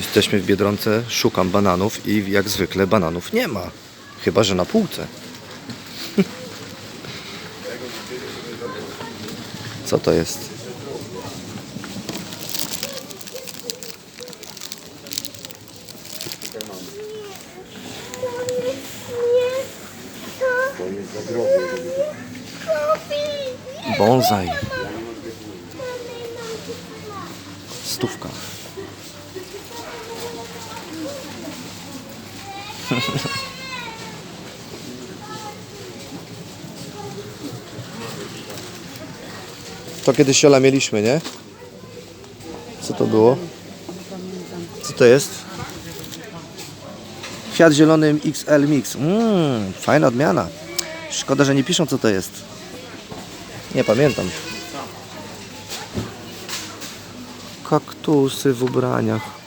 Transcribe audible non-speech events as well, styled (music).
Jesteśmy w Biedronce, szukam bananów i jak zwykle bananów nie ma. Chyba, że na półce. (laughs) Co to jest? Bonsai. Stówka. (laughs) To kiedyś siola mieliśmy, nie? Co to było? Co to jest? Fiat zielony XL Mix. Mmm, fajna odmiana. Szkoda, że nie piszą co to jest. Nie pamiętam. Kaktusy w ubraniach.